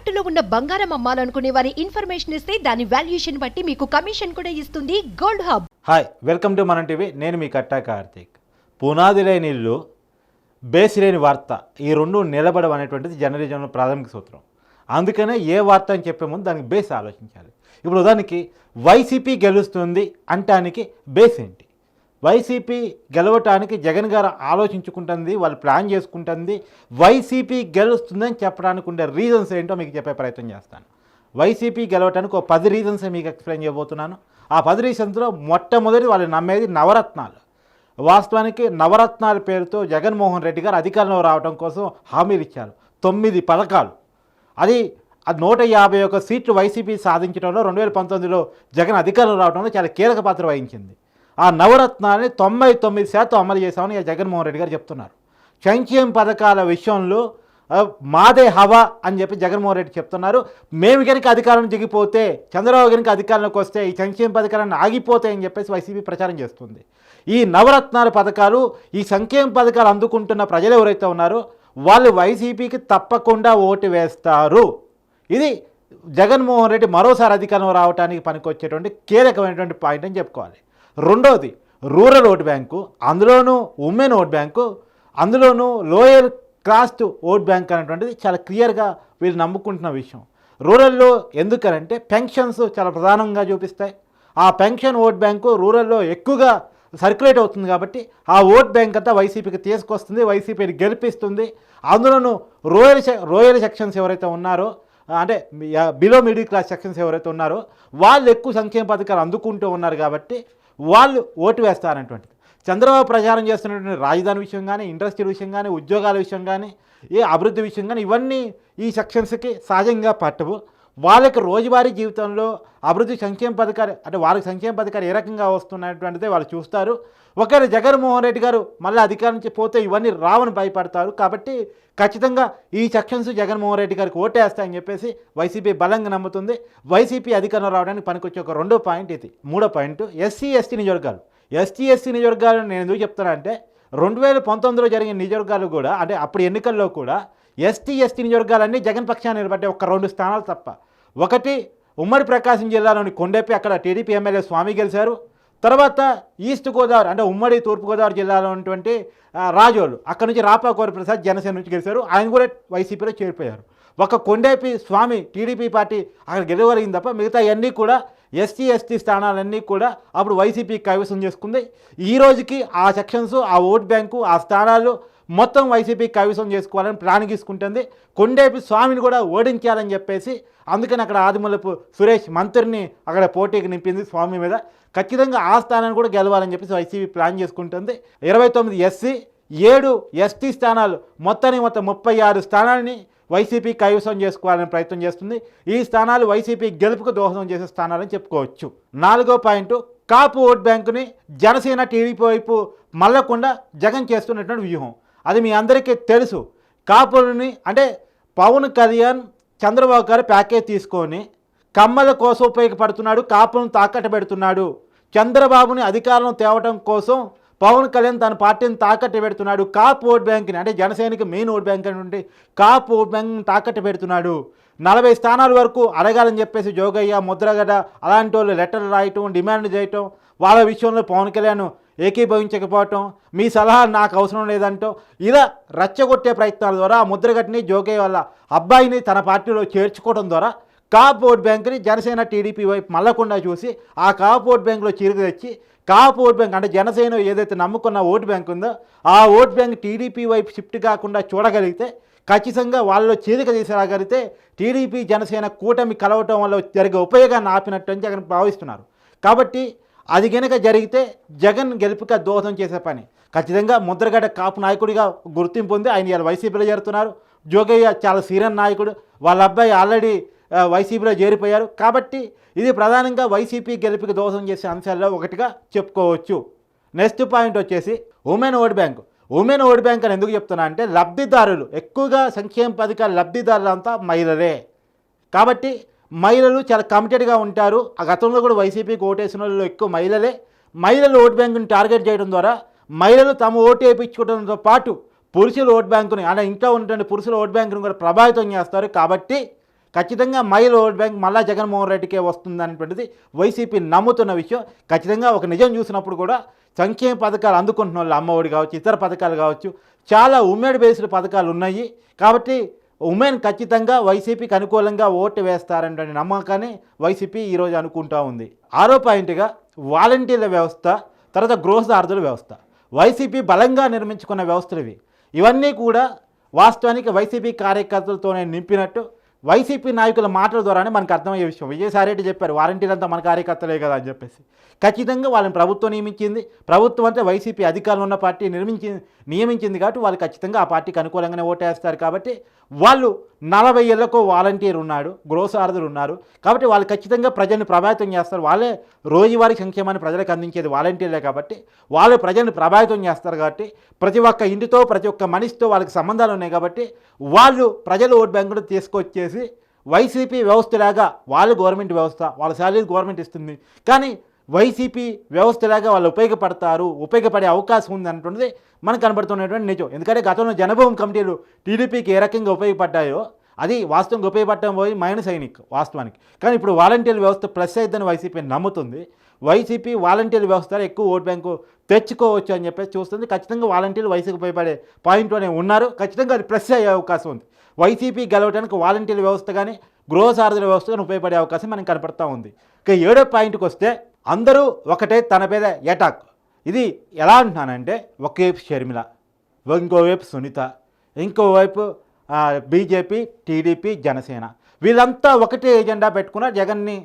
తాకట్టులో ఉన్న బంగారం అమ్మాలనుకునే వారి ఇన్ఫర్మేషన్ ఇస్తే దాని వాల్యుయేషన్ బట్టి మీకు కమిషన్ కూడా ఇస్తుంది gold hub. Hi welcome to మన టీవీ. నేను మీ కట్టా కార్తీక్. పునాది లేని ఇల్లు బేస్ లేని వార్త ఈ రెండు నిలబడం అనేటువంటిది జర్నలిజంలో ప్రాథమిక సూత్రం. అందుకనే ఏ వార్త అని చెప్పే ముందు దానికి బేస్ ఆలోచించాలి. ఇప్పుడు ఉదాహరణకి వైసీపీ గెలుస్తుంది అంటానికి బేస్ ఏంటి వైసీపీ గెలవటానికి జగన్ గారు ఆలోచించుకుంటుంది వాళ్ళు ప్లాన్ చేసుకుంటుంది. వైసీపీ గెలుస్తుందని చెప్పడానికి ఉండే రీజన్స్ ఏంటో మీకు చెప్పే ప్రయత్నం చేస్తాను. వైసీపీ గెలవటానికి ఒక పది రీజన్స్ మీకు ఎక్స్ప్లెయిన్ చేయబోతున్నాను. ఆ పది రీజన్స్లో మొట్టమొదటి వాళ్ళు నమ్మేది నవరత్నాలు. వాస్తవానికి నవరత్నాల పేరుతో జగన్మోహన్ రెడ్డి గారు అధికారంలో రావడం కోసం హామీలు ఇచ్చారు. తొమ్మిది పథకాలు. అది అది నూట యాభై ఒక సీట్లు వైసీపీ సాధించడంలో రెండు వేల పంతొమ్మిదిలో జగన్ అధికారంలో రావడంలో చాలా కీలక పాత్ర వహించింది. ఆ నవరత్నాన్ని తొంభై తొమ్మిది శాతం అమలు చేశామని జగన్మోహన్ రెడ్డి గారు చెప్తున్నారు. సంక్షేమ పథకాల విషయంలో మాదే హవా అని చెప్పి జగన్మోహన్ రెడ్డి చెప్తున్నారు. మేము కనుక అధికారం దిగిపోతే చంద్రబాబు కనుక అధికారంలోకి వస్తే ఈ సంక్షేమ పథకాలను ఆగిపోతాయని చెప్పేసి వైసీపీ ప్రచారం చేస్తుంది. ఈ నవరత్నాల పథకాలు ఈ సంక్షేమ పథకాలు అందుకుంటున్న ప్రజలు ఎవరైతే ఉన్నారో వాళ్ళు వైసీపీకి తప్పకుండా ఓటు వేస్తారు. ఇది జగన్మోహన్ రెడ్డి మరోసారి అధికారం రావడానికి పనికొచ్చేటువంటి కీలకమైనటువంటి పాయింట్ అని చెప్పుకోవాలి. రెండోది రూరల్ ఓట్ బ్యాంకు అందులోనూ ఉమెన్ ఓట్ బ్యాంకు అందులోనూ లోయర్ క్లాస్ట్ ఓట్ బ్యాంక్ అనేటువంటిది చాలా క్లియర్గా వీళ్ళు నమ్ముకుంటున్న విషయం. రూరల్లో ఎందుకనంటే పెన్షన్స్ చాలా ప్రధానంగా చూపిస్తాయి. ఆ పెన్షన్ ఓట్ బ్యాంకు రూరల్లో ఎక్కువగా సర్క్యులేట్ అవుతుంది కాబట్టి ఆ ఓట్ బ్యాంక్ అంతా వైసీపీకి తీసుకొస్తుంది వైసీపీని గెలిపిస్తుంది. అందులోనూ రోయల్ సె- రోయల్ సెక్షన్స్ ఎవరైతే ఉన్నారో అంటే బిలో మిడిల్ క్లాస్ సెక్షన్స్ ఎవరైతే ఉన్నారో వాళ్ళు ఎక్కువ సంక్షేమ పథకాలు అందుకుంటూ ఉన్నారు కాబట్టి వాళ్ళు ఓటు వేస్తారనేటువంటిది. చంద్రబాబు ప్రచారం చేస్తున్నటువంటి రాజధాని విషయం కానీ ఇండస్ట్రీ విషయం కానీ ఉద్యోగాల విషయం కానీ ఏ అభివృద్ధి విషయం కానీ ఇవన్నీ ఈ సెక్షన్స్కి సహజంగా పట్టవు. వాళ్ళకి రోజువారీ జీవితంలో అభివృద్ధి సంక్షేమ పథకాలు అంటే వాళ్ళకి సంక్షేమ పథకాలు ఏ రకంగా వస్తున్నటువంటిది వాళ్ళు చూస్తారు. ఒకవేళ జగన్మోహన్ రెడ్డి గారు మళ్ళీ అధికారం నుంచి పోతే ఇవన్నీ రావని భయపడతారు. కాబట్టి ఖచ్చితంగా ఈ సెక్షన్స్ జగన్మోహన్ రెడ్డి గారికి ఓటేస్తాయని చెప్పేసి వైసీపీ బలంగా నమ్ముతుంది. వైసీపీ అధికారంలో రావడానికి పనికొచ్చే ఒక రెండో పాయింట్ ఇది. మూడో పాయింట్ ఎస్సీ ఎస్టీ నియోజకవర్గాలు. ఎస్టీ ఎస్సీ నియోజకవర్గాలను నేను ఎందుకు చెప్తానంటే రెండు వేల పంతొమ్మిదిలో జరిగిన నియోజకవర్గాలు కూడా అంటే అప్పుడు ఎన్నికల్లో కూడా ఎస్టీ ఎస్టీ నియోజకవర్గాలన్నీ జగన్ పక్షాన్ని నిలబడ్డే ఒక రెండు స్థానాలు తప్ప ఒకటి ఉమ్మడి ప్రకాశం జిల్లాలోని కొండెప్పి అక్కడ టీడీపీ ఎమ్మెల్యే స్వామి గెలిచారు. తర్వాత ఈస్ట్ గోదావరి అంటే ఉమ్మడి తూర్పుగోదావరి జిల్లాలో ఉన్నటువంటి రాజోలు. అక్కడ నుంచి రాపాకోరి ప్రసాద్ జనసేన నుంచి గెలిచారు. ఆయన కూడా వైసీపీలో చేరిపోయారు. ఒక కొండేపి స్వామి టీడీపీ పార్టీ అక్కడ గెలవగలిగింది తప్ప మిగతా అన్నీ కూడా ఎస్టీ ఎస్టీ స్థానాలన్నీ కూడా అప్పుడు వైసీపీ కైవసం చేసుకుంది. ఈ రోజుకి ఆ సెక్షన్స్ ఆ ఓట్ బ్యాంకు ఆ స్థానాలు మొత్తం వైసీపీ కవిసం చేసుకోవాలని ప్లాన్ తీసుకుంటుంది కొండేపి స్వామిని కూడా ఓడించాలని చెప్పేసి అందుకని అక్కడ ఆదిమూలపు సురేష్ మంత్రిని అక్కడ పోటీకి నింపింది స్వామి మీద. ఖచ్చితంగా ఆ స్థానాన్ని కూడా గెలవాలని చెప్పేసి వైసీపీ ప్లాన్ చేసుకుంటుంది. ఇరవై తొమ్మిది ఎస్సీ ఏడు ఎస్టీ స్థానాలు మొత్తానికి మొత్తం ముప్పై ఆరు స్థానాలని వైసీపీ కైవసం చేసుకోవాలని ప్రయత్నం చేస్తుంది. ఈ స్థానాలు వైసీపీ గెలుపుకు దోహదం చేసే స్థానాలని చెప్పుకోవచ్చు. నాలుగో పాయింట్ కాపు ఓట్ బ్యాంకుని జనసేన టీడీపీ వైపు మల్లకుండా జగన్ చేస్తున్నటువంటి వ్యూహం. అది మీ అందరికీ తెలుసు. కాపులని అంటే పవన్ కళ్యాణ్ చంద్రబాబు గారు ప్యాకేజ్ తీసుకొని కమ్మల కోసం ఉపయోగపడుతున్నాడు కాపులను తాకట్టు పెడుతున్నాడు. చంద్రబాబుని అధికారంలో తేవటం కోసం పవన్ కళ్యాణ్ తన పార్టీని తాకట్టు పెడుతున్నాడు. కాప్ ఓట్ బ్యాంక్ని అంటే జనసేనకి మెయిన్ ఓట్ బ్యాంక్ నుండి కాప్ ఓట్ బ్యాంక్ని తాకట్టు పెడుతున్నాడు. నలభై స్థానాల వరకు అడగాలని చెప్పేసి జోగయ్య ముద్రగడ అలాంటి వాళ్ళు లెటర్లు రాయటం డిమాండ్ చేయటం వాళ్ళ విషయంలో పవన్ కళ్యాణ్ ఏకీభవించకపోవటం మీ సలహా నాకు అవసరం లేదంటో ఇలా రచ్చగొట్టే ప్రయత్నాల ద్వారా ఆ ముద్రగడ్ని జోకే వల్ల అబ్బాయిని తన పార్టీలో చేర్చుకోవడం ద్వారా కాప్ ఓట్ బ్యాంక్ని జనసేన టీడీపీ వైపు మళ్ళకుండా చూసి ఆ కాప్ ఓట్ బ్యాంకులో చిరుగు తెచ్చి కాప్ ఓట్ బ్యాంక్ అంటే జనసేన ఏదైతే నమ్ముకున్న ఓట్ బ్యాంక్ ఉందో ఆ ఓట్ బ్యాంక్ టీడీపీ వైపు షిఫ్ట్ కాకుండా చూడగలిగితే ఖచ్చితంగా వాళ్ళలో చేరిక తీసుకురాగలిగితే టీడీపీ జనసేన కూటమి కలవటం వల్ల జరిగే ఉపయోగాన్ని ఆపినట్టు అని జగన్ భావిస్తున్నారు. కాబట్టి అది కనుక జరిగితే జగన్ గెలుపుక దోహదం చేసే పని. ఖచ్చితంగా ముద్రగడ్డ కాపు నాయకుడిగా గుర్తింపు ఉంది ఆయన ఇలా వైసీపీలో చేరుతున్నారు. జోగయ్య చాలా సీనియర్ నాయకుడు. వాళ్ళ అబ్బాయి ఆల్రెడీ వైసీపీలో చేరిపోయారు. కాబట్టి ఇది ప్రధానంగా వైసీపీ గెలుపుకి దోహదం చేసే అంశాల్లో ఒకటిగా చెప్పుకోవచ్చు. నెక్స్ట్ పాయింట్ వచ్చేసి women vote bank. Women vote bank అని ఎందుకు చెప్తున్నా అంటే లబ్ధిదారులు ఎక్కువగా సంక్షేమ పథకాల లబ్ధిదారులంతా మహిళలే. కాబట్టి మహిళలు చాలా కమిటెడ్గా ఉంటారు. ఆ గతంలో కూడా వైసీపీకి ఓటేసిన వాళ్ళు ఎక్కువ మహిళలే. మహిళలు ఓట్ బ్యాంకుని టార్గెట్ చేయడం ద్వారా మహిళలు తమ ఓటు వేయించుకోవడంతో పాటు పురుషుల ఓట్ బ్యాంకుని అంటే ఇంట్లో ఉన్నటువంటి పురుషుల ఓట్ బ్యాంకుని కూడా ప్రభావితం చేస్తారు. కాబట్టి ఖచ్చితంగా మహిళ ఓట్ బ్యాంక్ మళ్ళా జగన్మోహన్ రెడ్డికే వస్తుంది అనేటువంటిది వైసీపీ నమ్ముతున్న విషయం. ఖచ్చితంగా ఒక నిజం చూసినప్పుడు కూడా సంక్షేమ పథకాలు అందుకుంటున్న వాళ్ళు అమ్మఒడి కావచ్చు ఇతర పథకాలు కావచ్చు చాలా ఉమ్మడి బేస్డ్ పథకాలు ఉన్నాయి. కాబట్టి ఉమెన్ ఖచ్చితంగా వైసీపీకి అనుకూలంగా ఓటు వేస్తారనే నమ్మకాన్ని వైసీపీ ఈరోజు అనుకుంటా ఉంది. ఆరో పాయింట్గా వాలంటీర్ల వ్యవస్థ తర్వాత గృహదార్థుల వ్యవస్థ. వైసీపీ బలంగా నిర్మించుకున్న వ్యవస్థలు ఇవన్నీ కూడా వాస్తవానికి వైసీపీ కార్యకర్తలతోనే నింపినట్టు వైసీపీ నాయకుల మాటల ద్వారానే మనకు అర్థమయ్యే విషయం. విజయసాయిరెడ్డి చెప్పారు వారంటీలంతా మన కార్యకర్తలే కదా అని చెప్పేసి. ఖచ్చితంగా వాళ్ళని ప్రభుత్వం నియమించింది. ప్రభుత్వం అంటే వైసీపీ అధికారంలో ఉన్న పార్టీ నిర్మించి నియమించింది కాబట్టి వాళ్ళు ఖచ్చితంగా ఆ పార్టీకి అనుకూలంగానే ఓటేస్తారు కాబట్టి వాళ్ళు నలభై ఏళ్ళకు వాలంటీర్ ఉన్నాడు గృహసారథులు ఉన్నారు కాబట్టి వాళ్ళు ఖచ్చితంగా ప్రజల్ని ప్రభావితం చేస్తారు. వాళ్ళే రోజువారీ సంక్షేమాన్ని ప్రజలకు అందించేది వాలంటీర్లే కాబట్టి వాళ్ళు ప్రజల్ని ప్రభావితం చేస్తారు కాబట్టి ప్రతి ఒక్క ఇంటితో ప్రతి ఒక్క మనిషితో వాళ్ళకి సంబంధాలు ఉన్నాయి కాబట్టి వాళ్ళు ప్రజలు ఓట్ బ్యాంకును తీసుకొచ్చేసి వైసీపీ వ్యవస్థలాగా వాళ్ళు గవర్నమెంట్ వ్యవస్థ వాళ్ళ శాలరీ గవర్నమెంట్ ఇస్తుంది. కానీ వైసీపీ వ్యవస్థలాగా వాళ్ళు ఉపయోగపడతారు ఉపయోగపడే అవకాశం ఉంది అన్నటువంటిది మనకు కనబడుతున్నటువంటి నిజం. ఎందుకంటే గతంలో జనభూమి కమిటీలు టీడీపీకి ఏ రకంగా ఉపయోగపడ్డాయో అది వాస్తవంగా ఉపయోగపడటం పోయి మైనస్ సైనిక్ వాస్తవానికి. కానీ ఇప్పుడు వాలంటీర్ వ్యవస్థ ప్లస్ అయిద్దని వైసీపీ నమ్ముతుంది. వైసీపీ వాలంటీర్ వ్యవస్థ ఎక్కువ ఓట్ బ్యాంకు తెచ్చుకోవచ్చు అని చెప్పేసి చూస్తుంది. ఖచ్చితంగా వాలంటీర్లు వైసీపీ ఉపయోగపడే పాయింట్లోనే ఉన్నారు. ఖచ్చితంగా అది ప్రెస్ అయ్యే అవకాశం ఉంది. వైసీపీ గెలవడానికి వాలంటీర్ వ్యవస్థ కానీ గృహసారథుల వ్యవస్థ కానీ ఉపయోగపడే అవకాశం మనకు కనపడతా ఉంది. ఇక ఏడో పాయింట్కి వస్తే అందరూ ఒకటే తన మీద ఎటాక్ ఇది ఎలా అంటున్నానంటే ఒకవైపు షర్మిల ఇంకోవైపు సునీత ఇంకోవైపు బీజేపీ టీడీపీ జనసేన. వీళ్ళంతా ఒకటే ఎజెండా పెట్టుకున్న జగన్ని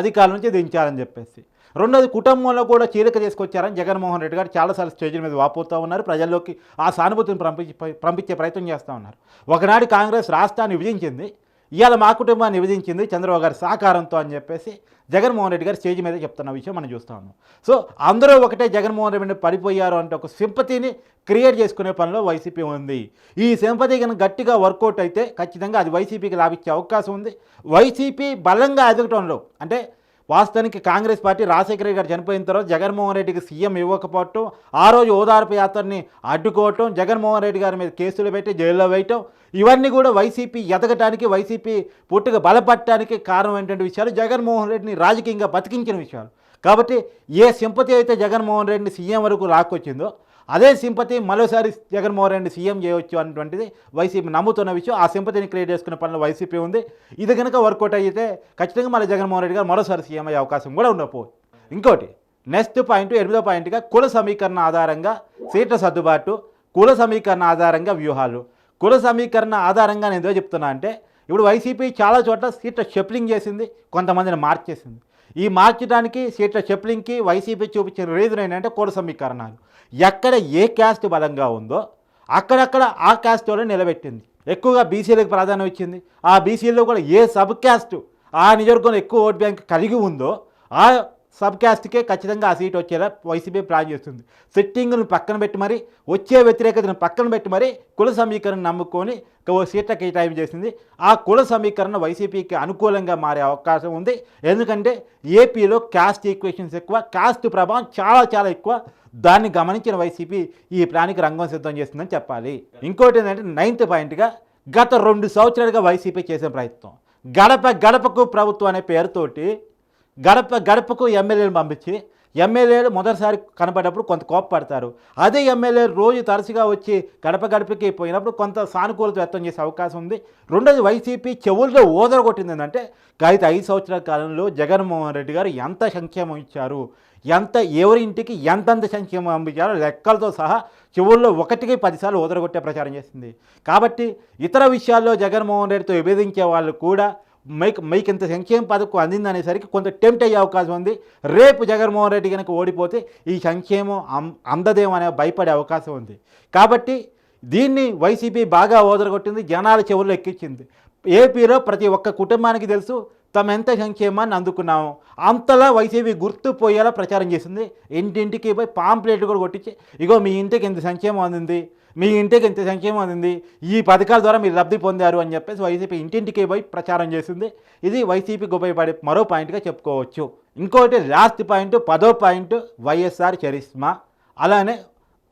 అధికారం నుంచి దించాలని చెప్పేసి. రెండోది కుటుంబంలో కూడా చీలిక తీసుకొచ్చారని జగన్మోహన్ రెడ్డి గారు చాలాసార్లు స్టేజ్ల మీద వాపోతూ ఉన్నారు. ప్రజల్లోకి ఆ సానుభూతిని పంపించి పంపించే ప్రయత్నం చేస్తూ ఉన్నారు. ఒకనాడు కాంగ్రెస్ రాష్ట్రాన్ని విభజించింది. ఇవాళ మా కుటుంబాన్ని విభజించింది చంద్రబాబు గారి సహకారంతో అని చెప్పేసి జగన్మోహన్ రెడ్డి గారు స్టేజ్ మీద చెప్తున్న విషయం మనం చూస్తూ ఉన్నాం. సో అందరూ ఒకటే జగన్మోహన్ రెడ్డి పడిపోయారు అంటే ఒక సింపతిని క్రియేట్ చేసుకునే పనిలో వైసీపీ ఉంది. ఈ సింపతి కనుక గట్టిగా వర్కౌట్ అయితే ఖచ్చితంగా అది వైసీపీకి లాభించే అవకాశం ఉంది. వైసీపీ బలంగా ఎదగటంలో అంటే వాస్తవానికి కాంగ్రెస్ పార్టీ రాజశేఖర గారు చనిపోయిన తర్వాత జగన్మోహన్ రెడ్డికి సీఎం ఇవ్వకపోవటం ఆ రోజు ఓదార్పు యాత్రని అడ్డుకోవటం జగన్మోహన్ రెడ్డి గారి మీద కేసులు పెట్టి జైల్లో వేయటం ఇవన్నీ కూడా వైసీపీ ఎదగటానికి వైసీపీ పుట్టుక బలపడటానికి కారణం ఏంటంటే విషయాలు జగన్మోహన్ రెడ్డిని రాజకీయంగా బతికించిన విషయాలు. కాబట్టి ఏ సింపతి అయితే జగన్మోహన్ రెడ్డిని సీఎం వరకు లాక్కొచ్చిందో అదే సింపతి మరోసారి జగన్మోహన్ రెడ్డి సీఎం చేయవచ్చు అనేటువంటిది వైసీపీ నమ్ముతున్న విషయం. ఆ సింపతిని క్రియేట్ చేసుకునే పనిలో వైసీపీ ఉంది. ఇది కనుక వర్కౌట్ అయితే ఖచ్చితంగా మళ్ళీ జగన్మోహన్ రెడ్డి గారు మరోసారి సీఎం అయ్యే అవకాశం కూడా ఉండకపో ఇంకోటి నెక్స్ట్ పాయింట్ ఎనిమిదో పాయింట్గా కుల సమీకరణ ఆధారంగా సీట్ల సర్దుబాటు కుల సమీకరణ ఆధారంగా వ్యూహాలు. కుల సమీకరణ ఆధారంగా నేను ఏదో చెప్తున్నా అంటే ఇప్పుడు వైసీపీ చాలా చోట్ల సీట్ల షెప్లింగ్ చేసింది కొంతమందిని మార్చేసింది. ఈ మార్చడానికి సీట్ల చెప్లింగ్కి వైసీపీ చూపించిన రీజన్ ఏంటంటే కుల సమీకరణాలు. ఎక్కడ ఏ క్యాస్ట్ బలంగా ఉందో అక్కడక్కడ ఆ క్యాస్ట్ వాళ్ళని నిలబెట్టింది. ఎక్కువగా బీసీలకు ప్రాధాన్యం ఇచ్చింది. ఆ బీసీలో కూడా ఏ సబ్ క్యాస్ట్ ఆ నియోజకవర్గంలో ఎక్కువ ఓట్ బ్యాంక్ కలిగి ఉందో ఆ సబ్ క్యాస్ట్కే ఖచ్చితంగా ఆ సీట్ వచ్చేలా వైసీపీ ప్లాన్ చేస్తుంది. సిట్టింగ్ను పక్కన పెట్టి మరి వచ్చే వ్యతిరేకతను పక్కన పెట్టి మరి కుల సమీకరణ నమ్ముకొని ఓ సీట్ల కేటాయింపు చేసింది. ఆ కుల సమీకరణ వైసీపీకి అనుకూలంగా మారే అవకాశం ఉంది. ఎందుకంటే ఏపీలో క్యాస్ట్ ఈక్వేషన్స్ ఎక్కువ క్యాస్ట్ ప్రభావం చాలా చాలా ఎక్కువ. దాన్ని గమనించిన వైసీపీ ఈ ప్లాన్కి రంగం సిద్ధం చేస్తుందని చెప్పాలి. ఇంకోటి ఏంటంటే నైన్త్ పాయింట్గా గత రెండు సంవత్సరాలుగా వైసీపీ చేసిన ప్రయత్నం. గడప గడపకు ప్రభుత్వం అనే పేరుతోటి గడప గడపకు ఎమ్మెల్యేలు పంపించి ఎమ్మెల్యేలు మొదటిసారి కనపడేటప్పుడు కొంత కోపపడతారు అదే ఎమ్మెల్యేలు రోజు తరచుగా వచ్చి గడప గడపకి పోయినప్పుడు కొంత సానుకూలత వ్యక్తం చేసే అవకాశం ఉంది. రెండోది వైసీపీ చెవుల్లో ఓదర కొట్టింది ఏంటంటే గత ఐదు సంవత్సరాల కాలంలో జగన్మోహన్ రెడ్డి గారు ఎంత సంక్షేమం ఇచ్చారు? ఎంత ఎవరి ఇంటికి ఎంతెంత సంక్షేమం పంపించారో లెక్కలతో సహా చెవుల్లో ఒకటికి పదిసార్లు ఓదరగొట్టే ప్రచారం చేసింది. కాబట్టి ఇతర విషయాల్లో జగన్మోహన్ రెడ్డితో విభేదించే వాళ్ళు కూడా మైక్ మైక్ ఇంత సంక్షేమ పథకం అందిందనేసరికి కొంత టెంప్ట్ అయ్యే అవకాశం ఉంది. రేపు జగన్మోహన్ రెడ్డి కనుక ఓడిపోతే ఈ సంక్షేమం అం అందదేమనే భయపడే అవకాశం ఉంది. కాబట్టి దీన్ని వైసీపీ బాగా ఓదరగొట్టింది జనాల చెవులు ఎక్కించింది. ఏపీలో ప్రతి ఒక్క కుటుంబానికి తెలుసు తమ ఎంత సంక్షేమాన్ని అందుకున్నాము. అంతలా వైసీపీ గుర్తుపోయేలా ప్రచారం చేసింది. ఇంటింటికి పోయి పాంప్లెట్ కూడా కొట్టించి ఇగో మీ ఇంటికి ఇంత సంక్షేమం అందింది. మీ ఇంటికి ఇంత సంక్షేమం అందింది. ఈ పథకాల ద్వారా మీరు లబ్ధి పొందారు అని చెప్పేసి వైసీపీ ఇంటింటికి పోయి ప్రచారం చేసింది. ఇది వైసీపీకి ఉపయోగపడే మరో పాయింట్గా చెప్పుకోవచ్చు. ఇంకోటి లాస్ట్ పాయింట్ పదో పాయింట్ వైఎస్ఆర్ చరిస్మా అలానే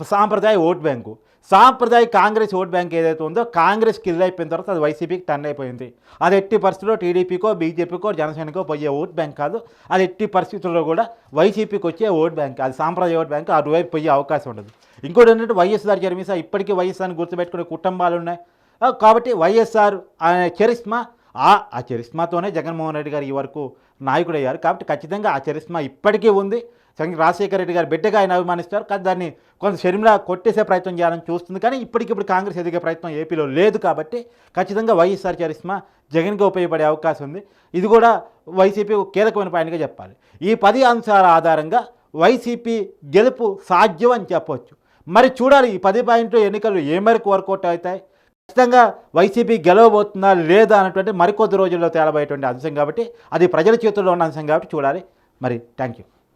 సాంప్రదాయ ఓట్ బ్యాంకు. సాంప్రదాయ కాంగ్రెస్ ఓట్ బ్యాంక్ ఏదైతే ఉందో కాంగ్రెస్ కిల్ అయిపోయిన తర్వాత అది వైసీపీకి టర్న్ అయిపోయింది. అది ఎట్టి పరిస్థితుల్లో టీడీపీకో బీజేపీకో జనసేనకో పోయే ఓట్ బ్యాంక్ కాదు. అది ఎట్టి పరిస్థితుల్లో కూడా వైసీపీకి వచ్చే ఓట్ బ్యాంక్. అది సాంప్రదాయ ఓట్ బ్యాంక్ అటువైపు పోయే అవకాశం ఉండదు. ఇంకోటి ఏంటంటే వైఎస్ఆర్ చరిమిసా ఇప్పటికీ వైఎస్ఆర్ని గుర్తుపెట్టుకునే కుటుంబాలు ఉన్నాయి. కాబట్టి వైఎస్ఆర్ అనే చరిస్మా ఆ ఆ చరిస్మాతోనే జగన్మోహన్ రెడ్డి గారు ఈ వరకు నాయకుడు అయ్యారు కాబట్టి ఖచ్చితంగా ఆ చరిస్మా ఇప్పటికీ ఉంది. రాజశేఖర రెడ్డి గారు బిడ్డగా ఆయన అభిమానిస్తారు. కానీ దాన్ని కొంత షర్మిల కొట్టేసే ప్రయత్నం చేయాలని చూస్తుంది. కానీ ఇప్పటికిప్పుడు కాంగ్రెస్ ఎదిగే ప్రయత్నం ఏపీలో లేదు కాబట్టి ఖచ్చితంగా వైఎస్ఆర్ చరిస్మా జగన్కి ఉపయోగపడే అవకాశం ఉంది. ఇది కూడా వైసీపీ కీలకమైన పాయింట్గా చెప్పాలి. ఈ పది అంశాల ఆధారంగా వైసీపీ గెలుపు సాధ్యం అని చెప్పవచ్చు మరి చూడాలి ఈ పది పాయింట్లు ఎన్నికలు ఏ మేరకు వర్కౌట్ అవుతాయి. ఖచ్చితంగా వైసీపీ గెలవబోతుందా లేదా అన్నటువంటి మరికొద్ది రోజుల్లో తేలబోయేటువంటి అంశం కాబట్టి అది ప్రజల చేతుల్లో ఉన్న అంశం కాబట్టి చూడాలి. మరి థ్యాంక్ యూ